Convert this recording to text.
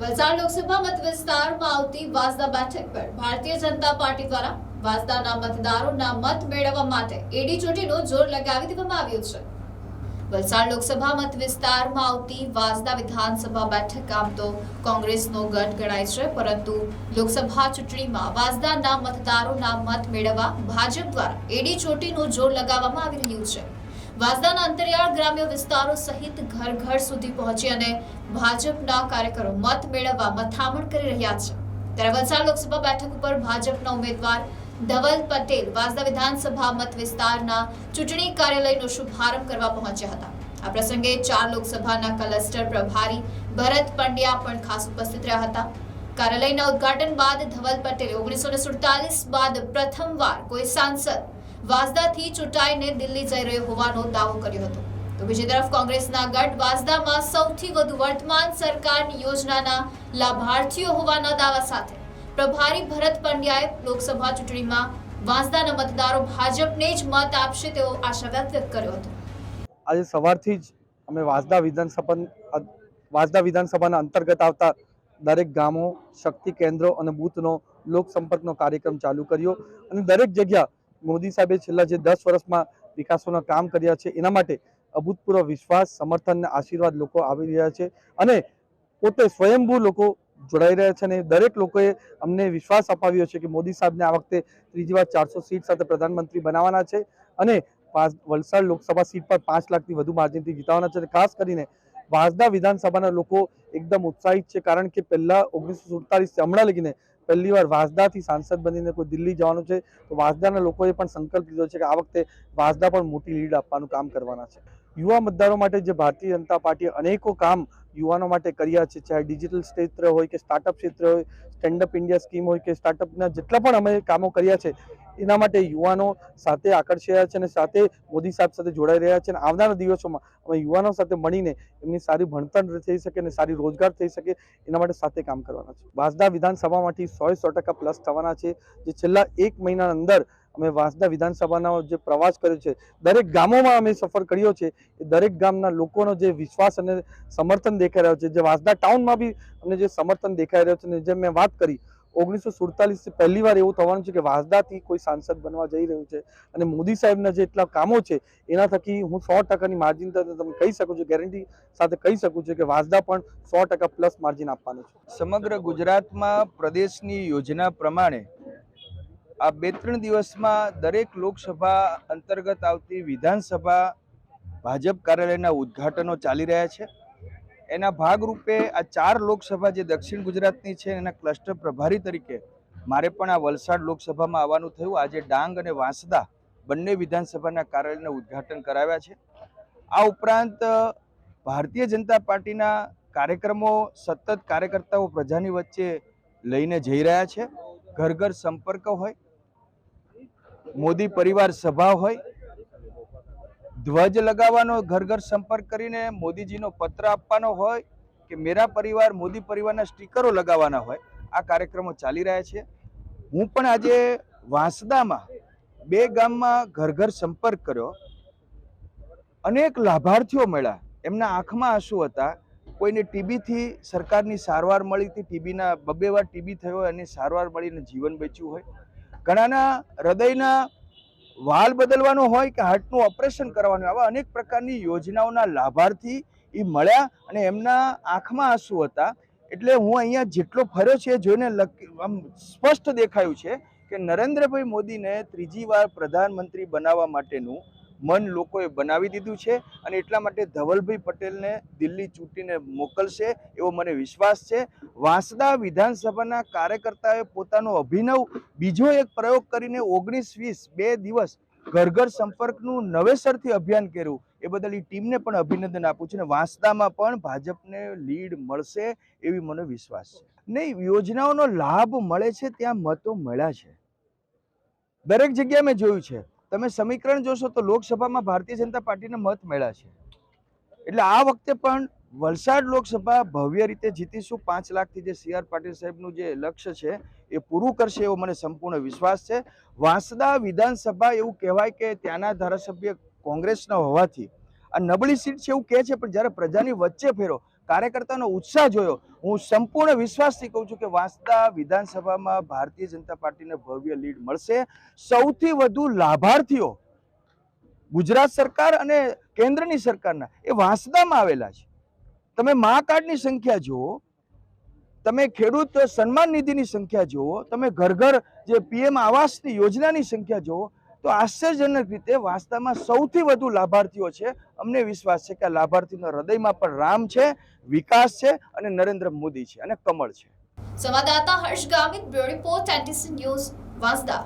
વલસાડ લોકસભા મત વિસ્તારમાં આવતી વાસદા બેઠક પર ભારતીય જનતા પાર્ટી દ્વારા વાસદાના મતદારોના મત મેળવવા માટે એડી ચોટીનું જોર લગાવી દેવામાં આવ્યું છે. વલસાડ લોકસભા મત વિસ્તારમાં આવતી વાસદા વિધાનસભા બેઠક આમ તો કોંગ્રેસનો ગઢ ગણાય છે, પરંતુ લોકસભા ચૂંટણીમાં વાસદાના મતદારોના મત મેળવવા ભાજપ દ્વારા એડી ચોટીનું જોર લગાવવામાં આવી રહ્યું છે. વાંસદાના અંતરિયાળ ગ્રામ્ય વિસ્તારો સહિત ઘર ઘર સુધી પહોંચી અને ભાજપના કાર્યકરો મત મેળવવા મથામણ કરી રહ્યા છે. ત્યારે વલસાડ લોકસભા બેઠક ઉપર ભાજપના ઉમેદવાર ધવલ પટેલ વાસદા વિધાનસભા મત વિસ્તારના ચૂંટણી કાર્યાલયનો શુભારંભ કરવા પહોંચ્યા હતા. આ પ્રસંગે ચાર લોકસભાના ક્લસ્ટર પ્રભારી ભરત પંડ્યા પણ ખાસ ઉપસ્થિત રહ્યા હતા. કાર્યાલયના ઉદઘાટન બાદ ધવલ પટેલે ઓગણીસો સુડતાલીસ બાદ પ્રથમવાર કોઈ સાંસદ વાંસદાથી ચૂંટાઈને દિલ્હી જઈ રહ્યો હોવાનો દાવો કર્યો હતો. તો બીજી તરફ કોંગ્રેસના ગઢ વાંસદામાં સૌથી વધુ વર્તમાન સરકારની યોજનાના લાભાર્થીઓ હોવાના દાવા સાથે પ્રભારી ભરત પંડ્યાએ લોકસભા ચૂંટણીમાં વાંસદાના મતદારો ભાજપને જ મત આપશે તેવો આશા વ્યક્ત કર્યો હતો. આજે સવારથી જ અમે વાંસદા વિધાનસભા, વાંસદા વિધાનસભાના અંતર્ગત આવતા દરેક ગામો, શક્તિ કેન્દ્રો અને બૂથનો લોકસંપર્કનો કાર્યક્રમ ચાલુ કર્યો અને દરેક જગ્યા મોદી સાહેબે છેલ્લા જે દસ વર્ષમાં વિકાસોના કામ કર્યા છે, એના માટે અભૂતપૂર્વ વિશ્વાસ, સમર્થન આશીર્વાદ લોકો આવી રહ્યા છે અને પોતે સ્વયંભૂ લોકો જોડાઈ રહ્યા છે અને દરેક લોકોએ અમને વિશ્વાસ અપાવ્યો છે કે મોદી સાહેબને આ વખતે ત્રીજી વાર ચારસો સીટ સાથે પ્રધાનમંત્રી બનાવવાના છે અને વલસાડ લોકસભા સીટ પર પાંચ લાખથી વધુ માર્જિનથી જીતાવવાના છે ખાસ કરીને વાંસદા વિધાનસભાના લોકો એકદમ ઉત્સાહિત છે કારણ કે પહેલા ઓગણીસો સુડતાલીસ હમણાં લગીને પહેલી વાર વાંસદાથી સાંસદ બનીને કોઈ દિલ્હી જવાનું છે, તો વાંસદાના લોકોએ પણ સંકલ્પ લીધો છે કે આ વખતે વાંસદા પણ મોટી લીડ આપવાનું કામ કરવાના છે. યુવા મતદારો માટે જે ભારતીય જનતા પાર્ટીએ અનેકો કામ યુવાનો માટે કર્યા છે, ચાહે ડિજિટલ ક્ષેત્ર હોય કે સ્ટાર્ટઅપ ક્ષેત્ર હોય સ્ટેન્ડઅપ ઇન્ડિયા સ્કીમ હોય કે સ્ટાર્ટઅપના જેટલા પણ અમે કામો કર્યા છે એના માટે યુવાનો સાથે આકર્ષાયા છે અને સાથે મોદી સાહેબ સાથે જોડાઈ રહ્યા છે અને આવનારા દિવસોમાં અમે યુવાનો સાથે મળીને એમની સારી ભણતર થઈ શકે અને સારી રોજગાર થઈ શકે એના માટે સાથે કામ કરવાના છે. વાંસદા વિધાનસભામાંથી સો સો ટકા પ્લસ થવાના છે. જે છેલ્લા એક મહિના અંદર અમે વાંસદા વિધાનસભાનો જે પ્રવાસ કર્યો છે, દરેક ગામોમાં અમે સફર કર્યો છે. એ દરેક ગામના લોકોનો જે વિશ્વાસ અને સમર્થન દેખાઈ રહ્યો છે. જે વાંસદા ટાઉનમાં બી અમને જે સમર્થન દેખાઈ રહ્યો છે અને જેમ મેં વાત કરી ઓગણીસો સુડતાલીસ પહેલી વાર એવું થવાનું છે કે વાંસદાથી કોઈ સાંસદ બનવા જઈ રહ્યું છે. અને મોદી સાહેબના જે એટલા કામો છે, એના થકી હું સો ટકાની માર્જિન તમે કહી શકું છું ગેરંટી સાથે કહી શકું છું કે વાંસદા પણ સો ટકા પ્લસ માર્જિન આપવાનું છે. સમગ્ર ગુજરાતમાં પ્રદેશની યોજના પ્રમાણે આ બે ત્રણ દિવસમાં દરેક લોકસભા અંતર્ગત આવતી વિધાનસભા ભાજપ કાર્યાલયના ઉદ્ઘાટનો ચાલી રહ્યા છે. એના ભાગરૂપે આ ચાર લોકસભા જે દક્ષિણ ગુજરાતની છે એના ક્લસ્ટર પ્રભારી તરીકે મારે પણ આ વલસાડ લોકસભામાં આવવાનું થયું. આજે ડાંગ અને વાંસદા બંને વિધાનસભાના કાર્યાલયના ઉદ્ઘાટન કરાવ્યા છે. આ ઉપરાંત ભારતીય જનતા પાર્ટીના કાર્યક્રમો સતત કાર્યકર્તાઓ પ્રજાની વચ્ચે લઈને જઈ રહ્યા છે. ઘર ઘર સંપર્ક હોય, મોદી પરિવાર સભા હોય ધ્વજ લગાવવાનો ઘર ઘર સંપર્ક કરીને મોદીજીનો પત્ર આપવાનો હોય કે મેરા પરિવાર, મોદી પરિવારના સ્ટીકરો લગાવવાના હોય, આ કાર્યક્રમો ચાલી રહ્યા છે. હું પણ આજે વાંસદામાં બે ગામમાં ઘર ઘર સંપર્ક કર્યો. અનેક લાભાર્થીઓ મળ્યા. એમના આંખમાં આંસુ હતા. કોઈને ટીબીથી સરકારની સારવાર મળી હતી. ટીબીના બબ્બે વાર ટીબી થયો અને સારવાર મળીને જીવન બચ્યું હોય. ઘણાના હૃદયના વાલ બદલવાનો હોય કે હાર્ટનું ઓપરેશન કરવાનું. આવા અનેક પ્રકારની યોજનાઓના લાભાર્થી એ મળ્યા અને એમના આંખમાં આંસુ હતા એટલે હું અહીંયા જેટલો ફર્યો છે, જોઈને આમ સ્પષ્ટ દેખાયું છે કે નરેન્દ્રભાઈ મોદીને ત્રીજી વાર પ્રધાનમંત્રી બનાવવા માટેનું મન લોકોએ બનાવી દીધું છે અને એટલા માટે ધવલભાઈ પટેલને દિલ્હી ચૂંટીને મોકલશે એવો મને વિશ્વાસ છે. વાંસદા વિધાનસભાના કાર્યકર્તાએ પોતાનો અભિનવ બીજો એક પ્રયોગ કરીને ઓગણીસ વીસ બે દિવસ ઘર ઘર સંપર્કનું નવેસરથી અભિયાન કર્યું. એ બદલ એ ટીમને પણ અભિનંદન આપું છું અને વાંસદામાં પણ ભાજપને લીડ મળશે એવી મને વિશ્વાસ છે. નહીં, યોજનાઓનો લાભ મળે છે, ત્યાં મતો મળ્યા છે. દરેક જગ્યાએ મેં જોયું છે. તમે સમીકરણ જોશો તો લોકસભામાં ભારતીય જનતા પાર્ટીને મત મળ્યા છે. એટલે આ વખતે પણ વલસાડ લોકસભા ભવ્ય રીતે જીતીશું. પાંચ લાખથી જે સી આર પાટીલ સાહેબનું જે લક્ષ્ય છે એ પૂરું કરશે એવો મને સંપૂર્ણ વિશ્વાસ છે. વાંસદા વિધાનસભા એવું કહેવાય કે ત્યાંના ધારાસભ્ય કોંગ્રેસના હોવાથી. આ નબળી સીટ છે એવું કહે છે, પણ જ્યારે પ્રજાની વચ્ચે ફેરો કાર્યકર્તાનો ઉત્સાહ જોયો. હું સંપૂર્ણ વિશ્વાસથી કહું છું કે વાંસદા વિધાનસભામાં ભારતીય જનતા પાર્ટીને ભવ્ય લીડ મળશે. સૌથી વધુ લાભાર્થીઓ ગુજરાત સરકાર અને કેન્દ્રની સરકારના, એ વાંસદામાં આવેલા છે. તમે મા કાર્ડની સંખ્યા જુઓ. તમે ખેડૂત સન્માન નિધિની સંખ્યા જુઓ. તમે ઘર ઘર જે પીએમ આવાસની યોજનાની સંખ્યા જુઓ. તો આશ્ચર્યજનક રીતે વાસ્તવમાં સૌથી વધુ લાભાર્થીઓ છે, અમને વિશ્વાસ છે કે લાભાર્થીના હૃદયમાં પણ રામ છે, વિકાસ છે અને નરેન્દ્ર મોદી છે અને કમળ છે. સંવાદદાતા Harsh Gamit, bureau report, NTC news, Vansda.